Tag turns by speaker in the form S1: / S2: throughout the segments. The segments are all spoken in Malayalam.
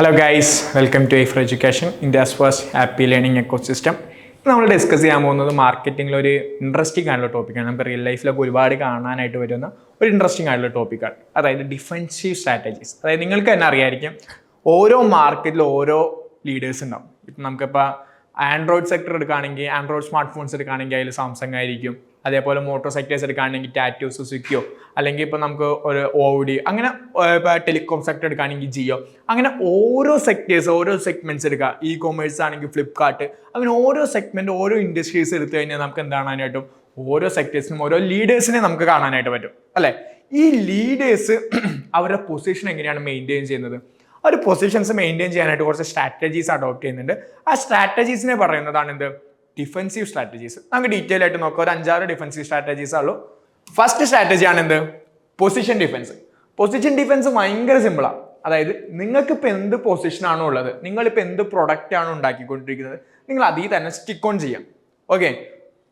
S1: Hello guys welcome to Aifer education India's first happy learning ecosystem നമ്മൾ ഡിസ്കസ് ചെയ്യാൻ പോകുന്നത് മാർക്കറ്റിംഗിൽ ഒരു ഇൻട്രസ്റ്റിംഗ് ആയിട്ടുള്ള ടോപ്പിക്കാണ് നമുക്ക് റിയൽ ലൈഫിലൊക്കെ ഒരുപാട് കാണാനായിട്ട് വരുന്ന ഒരു ഇൻട്രസ്റ്റിംഗ് ആയിട്ടുള്ള ടോപ്പിക്കാണ് അതായത് ഡിഫെൻസീവ് സ്ട്രാറ്റജീസ് അതായത് നിങ്ങൾക്ക് തന്നെ അറിയായിരിക്കും ഓരോ മാർക്കറ്റിലും ഓരോ ലീഡേഴ്സ് ഉണ്ടാവും. ഇപ്പം നമുക്കിപ്പോൾ ആൻഡ്രോയിഡ് സെക്ടർ എടുക്കുകയാണെങ്കിൽ ആൻഡ്രോയിഡ് സ്മാർട്ട് ഫോൺസ് എടുക്കുകയാണെങ്കിൽ അതിൽ സാംസങ് ആയിരിക്കും. അതേപോലെ മോട്ടോർ സെക്ടേഴ്സ് എടുക്കുകയാണെങ്കിൽ ടാറ്റോ സുസുക്കിയോ അല്ലെങ്കിൽ ഇപ്പോൾ നമുക്ക് ഒരു ഓഡി അങ്ങനെ ടെലികോം സെക്ടർ എടുക്കുകയാണെങ്കിൽ ജിയോ അങ്ങനെ ഓരോ സെക്ടേഴ്സ് ഓരോ സെഗ്മെന്റ്സ് എടുക്കുക. ഇ കോമേഴ്സ് ആണെങ്കിൽ ഫ്ലിപ്കാർട്ട് അങ്ങനെ ഓരോ സെഗ്മെന്റ് ഓരോ ഇൻഡസ്ട്രീസ് എടുത്തു കഴിഞ്ഞാൽ നമുക്ക് എന്താണാനായിട്ടും ഓരോ സെക്ടേഴ്സിനും ഓരോ ലീഡേഴ്സിനെ നമുക്ക് കാണാനായിട്ട് പറ്റും. അല്ലേ? ഈ ലീഡേഴ്സ് അവരുടെ പൊസിഷൻ എങ്ങനെയാണ് മെയിന്റെയിൻ ചെയ്യുന്നത്? അവർ പൊസിഷൻസ് മെയിന്റെയിൻ ചെയ്യാനായിട്ട് കുറച്ച് സ്ട്രാറ്റജീസ് അഡോപ്റ്റ് ചെയ്യുന്നുണ്ട്. ആ സ്ട്രാറ്റജീസിനെ പറയുന്നതാണ് എന്ത്? ഡിഫെൻസീവ് സ്ട്രാറ്റജീസ് നമുക്ക് ഡീറ്റെയിൽ ആയിട്ട് നോക്കാം. ഒരു അഞ്ചാറ് ഡിഫൻസീവ് സ്ട്രാറ്റജീസ് ഉള്ളൂ ഫസ്റ്റ് സ്ട്രാറ്റജി ആണ് എന്ത്? പൊസിഷൻ ഡിഫൻസ് പൊസിഷൻ ഡിഫെൻസ് ഭയങ്കര സിമ്പിളാണ് അതായത് നിങ്ങൾക്ക് ഇപ്പോൾ എന്ത് പൊസിഷനാണോ ഉള്ളത് നിങ്ങളിപ്പോൾ എന്ത് പ്രൊഡക്റ്റ് ആണോ ഉണ്ടാക്കിക്കൊണ്ടിരിക്കുന്നത് നിങ്ങൾ അതിൽ തന്നെ സ്റ്റിക്ക് ഓൺ ചെയ്യാം. ഓക്കെ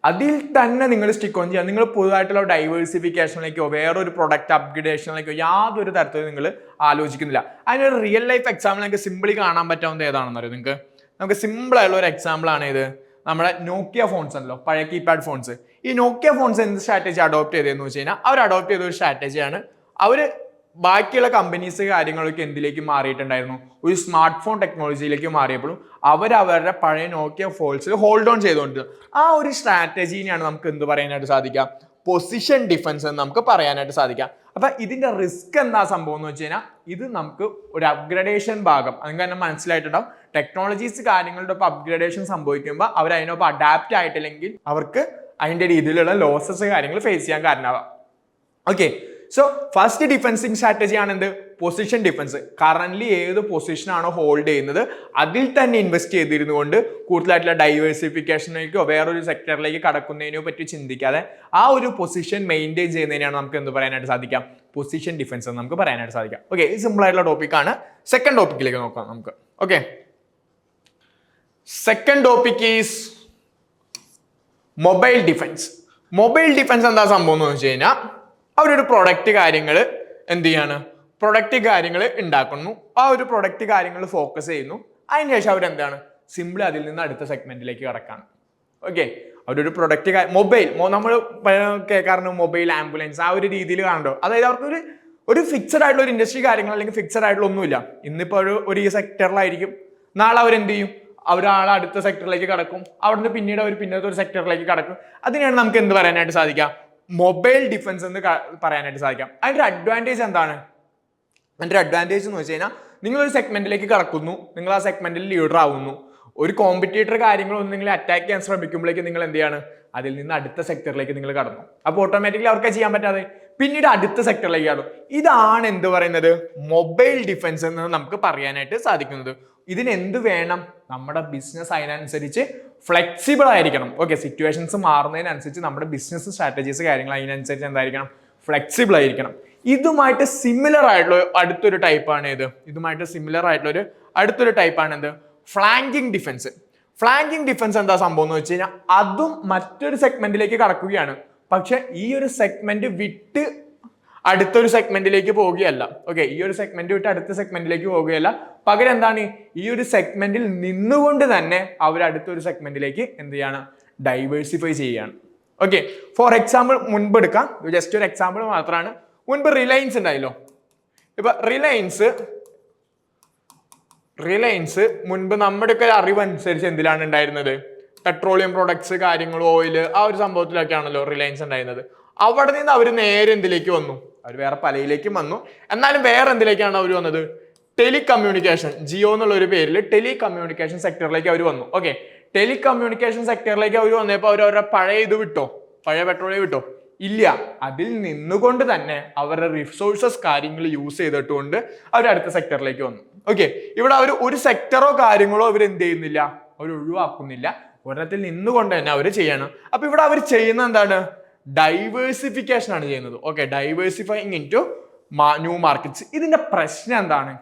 S1: അതിൽ തന്നെ നിങ്ങൾ സ്റ്റിക്ക് ഓൺ ചെയ്യാം. നിങ്ങൾ പുതുതായിട്ടുള്ള ഡൈവേഴ്സിഫിക്കേഷനിലേക്കോ വേറൊരു പ്രൊഡക്റ്റ് അപ്ഗ്രഡേഷനിലേക്കോ യാതൊരു തരത്തിലും നിങ്ങൾ ആലോചിക്കുന്നില്ല. അതിനൊരു റിയൽ ലൈഫ് എക്സാമ്പിൾ നിങ്ങൾക്ക് സിമ്പിളി കാണാൻ പറ്റാവുന്നത് ഏതാണെന്നറിയോ നിങ്ങൾക്ക്? നമുക്ക് സിമ്പിൾ ആയിട്ടുള്ള ഒരു എക്സാമ്പിൾ ആണ് ഇത് നമ്മുടെ നോക്കിയ ഫോൺസ് ഉണ്ടല്ലോ പഴയ കീപാഡ് ഫോൺസ് ഈ നോക്കിയ ഫോൺസ് എന്ത് സ്ട്രാറ്റജി അഡോപ്റ്റ് ചെയ്തതെന്ന് വെച്ച് കഴിഞ്ഞാൽ അവർ അഡോപ്റ്റ് ചെയ്ത ഒരു സ്ട്രാറ്റജിയാണ് അവർ ബാക്കിയുള്ള കമ്പനീസ് കാര്യങ്ങളൊക്കെ എന്തിലേക്ക് മാറിയിട്ടുണ്ടായിരുന്നു? ഒരു സ്മാർട്ട് ഫോൺ ടെക്നോളജിയിലേക്ക് മാറിയപ്പോഴും അവർ അവരുടെ പഴയ നോക്കിയ ഫോൾസിൽ ഹോൾഡ് ഓൺ ചെയ്തുകൊണ്ട് ആ ഒരു സ്ട്രാറ്റജീനെയാണ് നമുക്ക് എന്ത് പറയാനായിട്ട് സാധിക്കുക? പൊസിഷൻ ഡിഫൻസ് എന്ന് നമുക്ക് പറയാനായിട്ട് സാധിക്കാം. അപ്പൊ ഇതിന്റെ റിസ്ക് എന്താ സംഭവം എന്ന് വെച്ച് കഴിഞ്ഞാൽ ഇത് നമുക്ക് ഒരു അപ്ഗ്രഡേഷൻ ഭാഗം നിങ്ങൾക്ക് തന്നെ മനസ്സിലായിട്ടുണ്ടാവും. ടെക്നോളജീസ് കാര്യങ്ങളുടെ ഒപ്പം അപ്ഗ്രഡേഷൻ സംഭവിക്കുമ്പോൾ അവർ അതിനൊപ്പം അഡാപ്റ്റ് ആയിട്ടില്ലെങ്കിൽ അവർക്ക് അതിന്റെ രീതിയിലുള്ള ലോസസ് കാര്യങ്ങൾ ഫേസ് ചെയ്യാൻ കാരണമാവാം. Okay so first defensing strategy ആണ് എന്ത് പൊസിഷൻ ഡിഫൻസ് കറന്റ് ഏത് പൊസിഷനാണോ ഹോൾഡ് ചെയ്യുന്നത് അതിൽ തന്നെ ഇൻവെസ്റ്റ് ചെയ്തിരുന്നു കൊണ്ട് കൂടുതലായിട്ടുള്ള ഡൈവേഴ്സിഫിക്കേഷനിലേക്കോ വേറൊരു സെക്ടറിലേക്ക് കടക്കുന്നതിനോ പറ്റി ചിന്തിക്കാതെ ആ ഒരു പൊസിഷൻ മെയിന്റെയിൻ ചെയ്യുന്നതിനാണ് നമുക്ക് എന്ത് പറയാനായിട്ട് സാധിക്കാം? പൊസിഷൻ ഡിഫൻസ് എന്ന് നമുക്ക് പറയാനായിട്ട് സാധിക്കാം. ഓക്കെ ഇത് സിമ്പിൾ ആയിട്ടുള്ള ടോപ്പിക്കാണ് സെക്കൻഡ് ടോപ്പിക്കിലേക്ക് നോക്കാം നമുക്ക്. Okay second topic is mobile defence mobile defence എന്താ സംഭവം എന്ന് വെച്ച് കഴിഞ്ഞാൽ അവരൊരു പ്രൊഡക്റ്റ് കാര്യങ്ങൾ എന്ത് ചെയ്യാണ്? പ്രൊഡക്റ്റ് കാര്യങ്ങൾ ഉണ്ടാക്കുന്നു ആ ഒരു പ്രൊഡക്റ്റ് കാര്യങ്ങൾ ഫോക്കസ് ചെയ്യുന്നു. അതിന് ശേഷം അവരെന്താണ് സിമ്പിൾ അതിൽ നിന്ന് അടുത്ത സെഗ്മെന്റിലേക്ക് കടക്കാണ്. ഓക്കെ അവരൊരു പ്രൊഡക്റ്റ് മൊബൈൽ നമ്മൾ കേൾക്കാറുണ്ട് മൊബൈൽ ആംബുലൻസ് ആ ഒരു രീതിയിൽ കാണണ്ടോ അതായത് അവർക്കൊരു ഒരു ഫിക്സഡ് ആയിട്ടുള്ള ഒരു ഇൻഡസ്ട്രി കാര്യങ്ങൾ അല്ലെങ്കിൽ ഫിക്സഡ് ആയിട്ടുള്ള ഒന്നുമില്ല. ഇന്നിപ്പോൾ ഒരു ഒരു ഈ സെക്ടറിലായിരിക്കും നാളെ അവരെന്ത് ചെയ്യും? അവരാൾ അടുത്ത സെക്ടറിലേക്ക് കടക്കും. അവിടുന്ന് പിന്നീട് അവർ പിന്നത്തെ ഒരു സെക്ടറിലേക്ക് കടക്കും. അതിനാണ് നമുക്ക് എന്ത് പറയാനായിട്ട് സാധിക്കാം മൊബൈൽ ഡിഫൻസ് എന്ന് പറയാനായിട്ട് സാധിക്കാം. അതിന്റെ അഡ്വാന്റേജ് എന്താണ്? അതിന്റെ അഡ്വാന്റേജ് എന്ന് വെച്ച് കഴിഞ്ഞാൽ നിങ്ങളൊരു സെഗ്മെന്റിലേക്ക് കടക്കുന്നു. നിങ്ങൾ ആ സെഗ്മെന്റിൽ ലീഡർ ആവുന്നു. ഒരു കോമ്പറ്റേറ്റർ കാര്യങ്ങളൊന്നും നിങ്ങൾ അറ്റാക്ക് ചെയ്യാൻ ശ്രമിക്കുമ്പോഴേക്കും നിങ്ങൾ എന്ത് ചെയ്യാണ്? അതിൽ നിന്ന് അടുത്ത സെക്ടറിലേക്ക് നിങ്ങൾ കടന്നു. അപ്പോൾ ഓട്ടോമാറ്റിക്കലി അവർക്ക് ചെയ്യാൻ പറ്റാതെ? പിന്നീട് അടുത്ത സെക്ടറിലേക്ക് കടന്നു. ഇതാണ് എന്ത് പറയുന്നത്? മൊബൈൽ ഡിഫൻസ് എന്ന് നമുക്ക് പറയാനായിട്ട് സാധിക്കുന്നത്. ഇതിന് എന്ത് വേണം? നമ്മുടെ ബിസിനസ് അതിനനുസരിച്ച് ഫ്ലെക്സിബിൾ ആയിരിക്കണം. ഓക്കെ സിറ്റുവേഷൻസ് മാറുന്നതിനനുസരിച്ച് നമ്മുടെ ബിസിനസ് സ്ട്രാറ്റജീസ് കാര്യങ്ങൾ അതിനനുസരിച്ച് എന്തായിരിക്കണം? ഫ്ലെക്സിബിൾ ആയിരിക്കണം. ഇതുമായിട്ട് സിമിലർ ആയിട്ടുള്ള അടുത്തൊരു ടൈപ്പാണ് ഇത് ഇതുമായിട്ട് സിമിലർ ആയിട്ടുള്ള ഒരു അടുത്തൊരു ടൈപ്പാണ് എന്ത്? ഫ്ലാങ്കിങ് ഡിഫൻസ് ഫ്ലാങ്കിങ് ഡിഫൻസ് എന്താ സംഭവം എന്ന് വെച്ച് കഴിഞ്ഞാൽ അതും മറ്റൊരു സെഗ്മെന്റിലേക്ക് കടക്കുകയാണ്. പക്ഷെ ഈ ഒരു സെഗ്മെന്റ് വിട്ട് അടുത്തൊരു സെഗ്മെന്റിലേക്ക് പോവുകയല്ല. ഓക്കെ ഈ ഒരു സെഗ്മെന്റ് വിട്ട് അടുത്ത സെഗ്മെന്റിലേക്ക് പോവുകയല്ല. പകരം എന്താണ്? ഈ ഒരു സെഗ്മെന്റിൽ നിന്നുകൊണ്ട് തന്നെ അവർ അടുത്തൊരു സെഗ്മെന്റിലേക്ക് എന്ത് ചെയ്യാണ്? ഡൈവേഴ്സിഫൈ ചെയ്യുകയാണ് ഓക്കെ ഫോർ എക്സാമ്പിൾ മുൻപ് എടുക്കാം. ജസ്റ്റ് ഒരു എക്സാമ്പിൾ മാത്രമാണ്. മുൻപ് റിലയൻസ് ഉണ്ടായല്ലോ. ഇപ്പൊ റിലയൻസ് റിലയൻസ് മുൻപ് നമ്മുടെ ഒക്കെ അറിവനുസരിച്ച് എന്തിലാണ് ഉണ്ടായിരുന്നത്? പെട്രോളിയം പ്രോഡക്ട്സ് കാര്യങ്ങൾ ഓയിൽ ആ ഒരു സംഭവത്തിലൊക്കെയാണല്ലോ റിലയൻസ് ഉണ്ടായിരുന്നത്. അവിടെ നിന്ന് അവർ നേരെ എന്തിലേക്ക് വന്നു? അവർ വേറെ പലയിലേക്കും വന്നു. എന്നാലും വേറെ എന്തിലേക്കാണ് അവർ വന്നത്? ടെലികമ്മ്യൂണിക്കേഷൻ ജിയോ എന്നുള്ള ഒരു പേരിൽ ടെലികമ്മ്യൂണിക്കേഷൻ സെക്ടറിലേക്ക് അവർ വന്നു. ഓക്കെ ടെലികമ്മ്യൂണിക്കേഷൻ സെക്ടറിലേക്ക് അവർ വന്നപ്പോൾ അവർ അവരുടെ പഴയ ഇത് വിട്ടോ? പഴയ പെട്രോളിയം വിട്ടോ? ഇല്ല. അതിൽ നിന്നുകൊണ്ട് തന്നെ അവരുടെ റിസോഴ്സസ് കാര്യങ്ങൾ യൂസ് ചെയ്തിട്ടുകൊണ്ട് അവർ അടുത്ത സെക്ടറിലേക്ക് വന്നു. ഓക്കെ ഇവിടെ അവർ ഒരു സെക്ടറോ കാര്യങ്ങളോ അവർ എന്ത് ചെയ്യുന്നില്ല? അവർ ഒഴിവാക്കുന്നില്ല. ഒരെണ്ണത്തിൽ നിന്നുകൊണ്ട് തന്നെ അവർ ചെയ്യണം. അപ്പൊ ഇവിടെ അവർ ചെയ്യുന്ന എന്താണ്? ഡൈവേഴ്സിഫിക്കേഷൻ ആണ് ചെയ്യുന്നത്. Okay diversifying into new markets ഇതിന്റെ പ്രശ്നം എന്താണ്?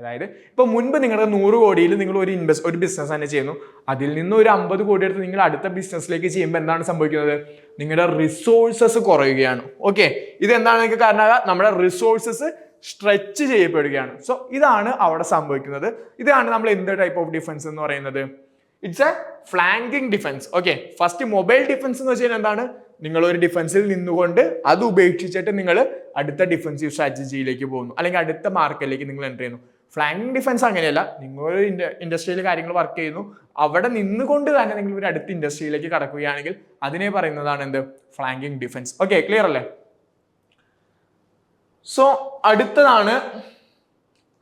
S1: അതായത് ഇപ്പൊ മുൻപ് നിങ്ങളുടെ നൂറ് കോടിയിൽ നിങ്ങൾ ഒരു ഇൻവെസ്റ്റ് ഒരു ബിസിനസ് തന്നെ ചെയ്യുന്നു. അതിൽ നിന്ന് ഒരു അമ്പത് കോടി എടുത്ത് നിങ്ങൾ അടുത്ത ബിസിനസ്സിലേക്ക് ചെയ്യുമ്പോൾ എന്താണ് സംഭവിക്കുന്നത്? നിങ്ങളുടെ റിസോഴ്സസ് കുറയുകയാണ്. ഓക്കെ ഇത് എന്താണ് നിങ്ങൾക്ക് കാരണം നമ്മുടെ റിസോഴ്സസ് സ്ട്രെച്ച് ചെയ്യപ്പെടുകയാണ്. സോ ഇതാണ് അവിടെ സംഭവിക്കുന്നത്. ഇതാണ് നമ്മൾ എന്ത് ടൈപ്പ് ഓഫ് ഡിഫൻസ് എന്ന് പറയുന്നത്? It's a flanking defence okay first mobile defence എന്ന് വെച്ചാൽ എന്താണ്? നിങ്ങൾ ഒരു ഡിഫൻസിൽ നിന്നുകൊണ്ട് അത് ഉപേക്ഷിച്ചിട്ട് നിങ്ങൾ അടുത്ത ഡിഫൻസീവ് സ്ട്രാറ്റജിയിലേക്ക് പോകുന്നു. അല്ലെങ്കിൽ അടുത്ത മാർക്കറ്റിലേക്ക് നിങ്ങൾ എന്റർ ചെയ്യുന്നു. ഫ്ലാങ്കിങ് ഡിഫൻസ് അങ്ങനെയല്ല. നിങ്ങൾ ഇൻഡസ്ട്രിയിൽ കാര്യങ്ങൾ വർക്ക് ചെയ്യുന്നു. അവിടെ നിന്നുകൊണ്ട് തന്നെ നിങ്ങൾ ഒരു അടുത്ത ഇൻഡസ്ട്രിയിലേക്ക് കടക്കുകയാണെങ്കിൽ അതിനെ പറയുന്നതാണ് എന്ത്? ഫ്ലാങ്കിങ് ഡിഫൻസ് ഓക്കെ ക്ലിയർ അല്ലേ? സോ അടുത്തതാണ്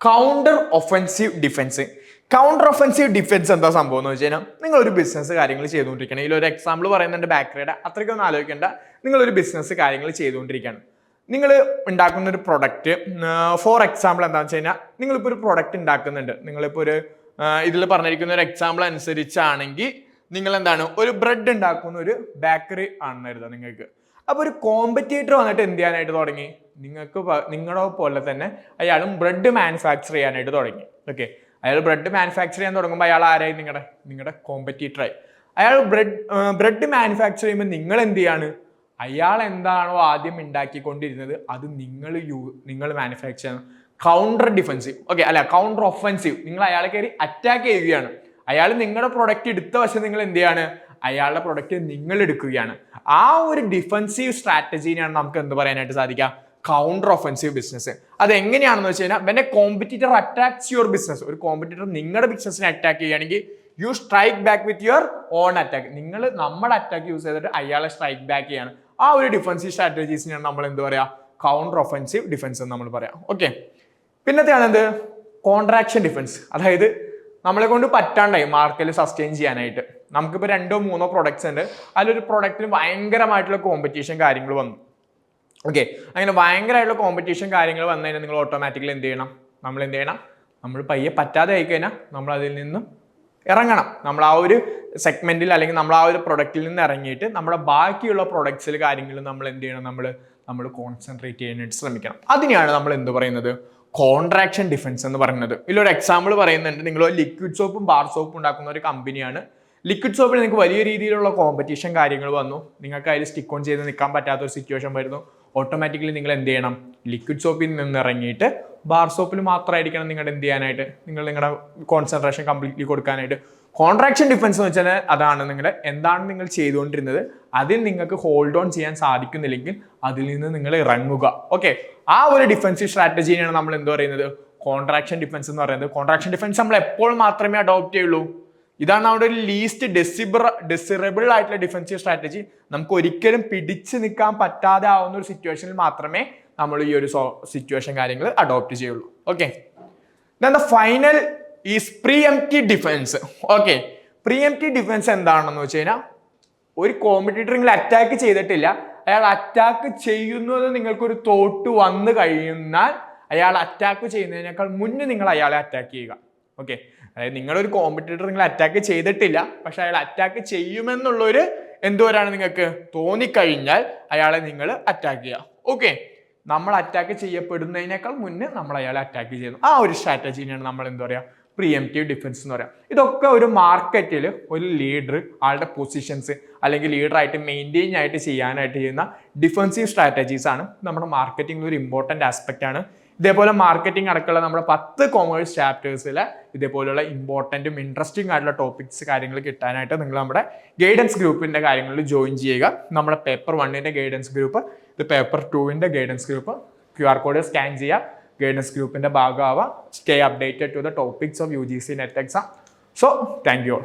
S1: counter offensive defence counter offensive defence എന്താ സംഭവം എന്ന് വെച്ച് കഴിഞ്ഞാൽ നിങ്ങൾ ഒരു ബിസിനസ് കാര്യങ്ങൾ ചെയ്തുകൊണ്ടിരിക്കണം. ഇതിൽ ഒരു എക്സാമ്പിൾ പറയുന്നുണ്ട് ബാക്കറിയുടെ അത്രയ്ക്കൊന്നും ആലോചിക്കേണ്ട. നിങ്ങളൊരു ബിസിനസ് കാര്യങ്ങൾ ചെയ്തുകൊണ്ടിരിക്കുകയാണ് നിങ്ങൾ ഉണ്ടാക്കുന്ന ഒരു പ്രൊഡക്റ്റ് ഫോർ എക്സാമ്പിൾ എന്താണെന്ന് വെച്ച് കഴിഞ്ഞാൽ നിങ്ങളിപ്പോൾ ഒരു പ്രൊഡക്റ്റ് ഉണ്ടാക്കുന്നുണ്ട്. നിങ്ങളിപ്പോൾ ഒരു ഇതിൽ പറഞ്ഞിരിക്കുന്ന ഒരു എക്സാമ്പിൾ അനുസരിച്ചാണെങ്കിൽ നിങ്ങൾ എന്താണ് ഒരു ബ്രെഡ് ഉണ്ടാക്കുന്ന ഒരു ബേക്കറി ആണെന്ന് കരുതാം നിങ്ങൾക്ക്. അപ്പോൾ ഒരു കോമ്പറ്റേറ്റർ വന്നിട്ട് എന്ത് ചെയ്യാനായിട്ട് തുടങ്ങി? നിങ്ങൾക്ക് നിങ്ങളോ പോലെ തന്നെ അയാളും ബ്രെഡ് മാനുഫാക്ചർ ചെയ്യാനായിട്ട് തുടങ്ങി. ഓക്കെ അയാൾ ബ്രെഡ് മാനുഫാക്ചർ ചെയ്യാൻ തുടങ്ങുമ്പോൾ അയാൾ ആരായി നിങ്ങളുടെ നിങ്ങളുടെ കോമ്പറ്റീറ്ററായി അയാൾ ബ്രെഡ് ബ്രെഡ് മാനുഫാക്ചർ ചെയ്യുമ്പോൾ നിങ്ങൾ എന്ത് ചെയ്യാണ്? അയാൾ എന്താണോ ആദ്യം ഉണ്ടാക്കിക്കൊണ്ടിരുന്നത് അത് നിങ്ങൾ യൂ നിങ്ങൾ മാനുഫാക്ചർ ചെയ്യണം. കൗണ്ടർ ഡിഫെൻസീവ് ഓക്കെ അല്ല കൗണ്ടർ ഒഫൻസീവ് നിങ്ങൾ അയാളെ കയറി അറ്റാക്ക് ചെയ്യുകയാണ്. അയാൾ നിങ്ങളുടെ പ്രൊഡക്റ്റ് എടുത്ത വശം നിങ്ങൾ എന്ത് ചെയ്യാണ്? അയാളുടെ പ്രൊഡക്റ്റ് നിങ്ങൾ എടുക്കുകയാണ്. ആ ഒരു ഡിഫൻസീവ് സ്ട്രാറ്റജീനെയാണ് നമുക്ക് എന്ത് പറയാനായിട്ട് സാധിക്കുക? കൗണ്ടർ ഒഫൻസീവ് ബിസിനസ് അത് എങ്ങനെയാണെന്ന് വെച്ച് കഴിഞ്ഞാൽ when a competitor attacks your business ഒരു കോമ്പറ്റീറ്റർ നിങ്ങളുടെ ബിസിനസ്സിനെ അറ്റാക്ക് ചെയ്യുകയാണെങ്കിൽ you strike back with your own attack നിങ്ങൾ നമ്മുടെ അറ്റാക്ക് യൂസ് ചെയ്തിട്ട് അയാളെ സ്ട്രൈക്ക് ബാക്ക് ചെയ്യാണ്. ആ ഒരു ഡിഫൻസീവ് സ്ട്രാറ്റജീസിനെയാണ് നമ്മൾ എന്ത് പറയുക കൗണ്ടർ ഒഫൻസീവ് ഡിഫൻസ് എന്ന് നമ്മൾ പറയാം. ഓക്കെ പിന്നത്തെയാണ് എന്ത് കോൺട്രാക്ഷൻ ഡിഫൻസ് അതായത് നമ്മളെ കൊണ്ട് പറ്റാണ്ടായി മാർക്കറ്റിൽ സസ്റ്റെയിൻ ചെയ്യാനായിട്ട്. നമുക്കിപ്പോൾ രണ്ടോ മൂന്നോ പ്രൊഡക്ട്സ് ഉണ്ട്. അതിലൊരു പ്രൊഡക്റ്റിന് ഭയങ്കരമായിട്ടുള്ള കോമ്പറ്റീഷൻ കാര്യങ്ങൾ വന്നു. ഓക്കെ അങ്ങനെ ഭയങ്കരമായിട്ടുള്ള കോമ്പറ്റീഷൻ കാര്യങ്ങൾ വന്നു കഴിഞ്ഞാൽ നിങ്ങൾ ഓട്ടോമാറ്റിക്കലി എന്ത് ചെയ്യണം? നമ്മൾ എന്ത് ചെയ്യണം? നമ്മൾ പയ്യെ പറ്റാതെ ആയി കഴിഞ്ഞാൽ നമ്മൾ അതിൽ നിന്നും ഇറങ്ങണം. നമ്മൾ ആ ഒരു സെഗ്മെന്റിൽ അല്ലെങ്കിൽ നമ്മൾ ആ ഒരു പ്രൊഡക്റ്റിൽ നിന്ന് ഇറങ്ങിയിട്ട് നമ്മുടെ ബാക്കിയുള്ള പ്രൊഡക്ട്സിൽ കാര്യങ്ങൾ നമ്മൾ എന്ത് ചെയ്യണം? നമ്മൾ നമ്മൾ കോൺസെൻട്രേറ്റ് ചെയ്യാനായിട്ട് ശ്രമിക്കണം. അതിനെയാണ് നമ്മൾ എന്ത് പറയുന്നത്? കോൺട്രാക്ഷൻ ഡിഫൻസ് എന്ന് പറയുന്നത്. ഇതിലൊരു എക്സാമ്പിൾ പറയുന്നുണ്ട്. നിങ്ങൾ ലിക്വിഡ് സോപ്പും ബാർ സോപ്പും ഉണ്ടാക്കുന്ന ഒരു കമ്പനിയാണ് ലിക്വിഡ് സോപ്പിൽ നിങ്ങൾക്ക് വലിയ രീതിയിലുള്ള കോമ്പറ്റീഷൻ കാര്യങ്ങൾ വന്നു. നിങ്ങൾക്ക് അതിൽ സ്റ്റിക്ക് ഓൺ ചെയ്ത് നിൽക്കാൻ പറ്റാത്ത ഒരു സിറ്റുവേഷൻ വരുന്നു. ഓട്ടോമാറ്റിക്കലി നിങ്ങൾ എന്ത് ചെയ്യണം? ലിക്വിഡ് സോപ്പിൽ നിന്ന് ഇറങ്ങിയിട്ട് ബാർ സോപ്പിൽ മാത്രമായിരിക്കണം നിങ്ങളുടെ എന്ത് ചെയ്യാനായിട്ട്? നിങ്ങൾ നിങ്ങളുടെ കോൺസെൻട്രേഷൻ കംപ്ലീറ്റ്ലി കൊടുക്കാനായിട്ട്. കോൺട്രാക്ഷൻ ഡിഫൻസ് എന്ന് വെച്ചാൽ അതാണ് നിങ്ങൾ എന്താണ് നിങ്ങൾ ചെയ്തുകൊണ്ടിരുന്നത്. അതിൽ നിങ്ങൾക്ക് ഹോൾഡ് ഓൺ ചെയ്യാൻ സാധിക്കുന്നില്ലെങ്കിൽ അതിൽ നിന്ന് നിങ്ങൾ ഇറങ്ങുക. ഓക്കെ ആ ഒരു ഡിഫൻസീവ് സ്ട്രാറ്റജിനെയാണ് നമ്മൾ എന്ത് പറയുന്നത്? കോൺട്രാക്ഷൻ ഡിഫൻസ് എന്ന് പറയുന്നത്. കോൺട്രാക്ഷൻ ഡിഫൻസ് നമ്മൾ എപ്പോൾ മാത്രമേ അഡോപ്റ്റ് ചെയ്യുള്ളൂ. ഇതാണ് നമ്മുടെ ഒരു ലീസ്റ്റ് ഡെസിബിൾ ഡെസിറബിൾ ആയിട്ടുള്ള ഡിഫൻസീവ് സ്ട്രാറ്റജി നമുക്ക് ഒരിക്കലും പിടിച്ചു നിൽക്കാൻ പറ്റാതെ ആവുന്ന ഒരു സിറ്റുവേഷനിൽ മാത്രമേ നമ്മൾ ഈ ഒരു സിറ്റുവേഷൻ കാര്യങ്ങൾ അഡോപ്റ്റ് ചെയ്യുള്ളൂ. Okay the final is preemptive defence okay preemptive defence എന്താണെന്ന് വെച്ച് കഴിഞ്ഞാൽ ഒരു കോമ്പറ്റീറ്റർ നിങ്ങൾ അറ്റാക്ക് ചെയ്തിട്ടില്ല. അയാൾ അറ്റാക്ക് ചെയ്യുന്നു എന്ന് നിങ്ങൾക്കൊരു തോട്ട് വന്നു കഴിയുന്നാൽ അയാൾ അറ്റാക്ക് ചെയ്യുന്നതിനേക്കാൾ മുന്നേ നിങ്ങൾ അയാളെ അറ്റാക്ക് ചെയ്യുക. ഓക്കെ അതായത് നിങ്ങളൊരു കോമ്പറ്റീറ്റർ നിങ്ങൾ അറ്റാക്ക് ചെയ്തിട്ടില്ല പക്ഷെ അയാൾ അറ്റാക്ക് ചെയ്യുമെന്നുള്ളൊരു എന്തോരാണ് നിങ്ങൾക്ക് തോന്നിക്കഴിഞ്ഞാൽ അയാളെ നിങ്ങൾ അറ്റാക്ക് ചെയ്യുക. ഓക്കെ നമ്മൾ അറ്റാക്ക് ചെയ്യപ്പെടുന്നതിനേക്കാൾ മുന്നേ നമ്മൾ അയാളെ അറ്റാക്ക് ചെയ്യുന്നു. ആ ഒരു സ്ട്രാറ്റജീനെയാണ് നമ്മൾ എന്താ പറയുക പ്രിയംറ്റീവ് ഡിഫൻസ് എന്ന് പറയാം. ഇതൊക്കെ ഒരു മാർക്കറ്റിൽ ഒരു ലീഡർ ആളുടെ പൊസിഷൻസ് അല്ലെങ്കിൽ ലീഡറായിട്ട് മെയിന്റെയിൻ ആയിട്ട് ചെയ്യാനായിട്ട് ചെയ്യുന്ന ഡിഫൻസീവ് സ്ട്രാറ്റജീസ് ആണ് നമ്മുടെ മാർക്കറ്റിംഗിൽ ഒരു ഇമ്പോർട്ടന്റ് ആസ്പെക്റ്റ് ആണ്. ഇതേപോലെ മാർക്കറ്റിംഗ് അടക്കമുള്ള നമ്മുടെ പത്ത് കോമേഴ്സ് ചാപ്റ്റേഴ്സിലെ ഇതേപോലെയുള്ള ഇമ്പോർട്ടന്റും ഇൻട്രസ്റ്റിംഗ് ആയിട്ടുള്ള ടോപ്പിക്സ് കാര്യങ്ങൾ കിട്ടാനായിട്ട് നിങ്ങൾ നമ്മുടെ ഗൈഡൻസ് ഗ്രൂപ്പിന്റെ കാര്യങ്ങളിൽ ജോയിൻ ചെയ്യുക. നമ്മുടെ പേപ്പർ വണ്ണിന്റെ ഗൈഡൻസ് ഗ്രൂപ്പ് ഇത് പേപ്പർ ടുവിന്റെ guidance group Q R code scan ചെയ്യുക. ഗൈഡൻസ് ഗ്രൂപ്പിന്റെ ഭാഗമാവുക stay updated to the topics of U G C NET exam so thank you all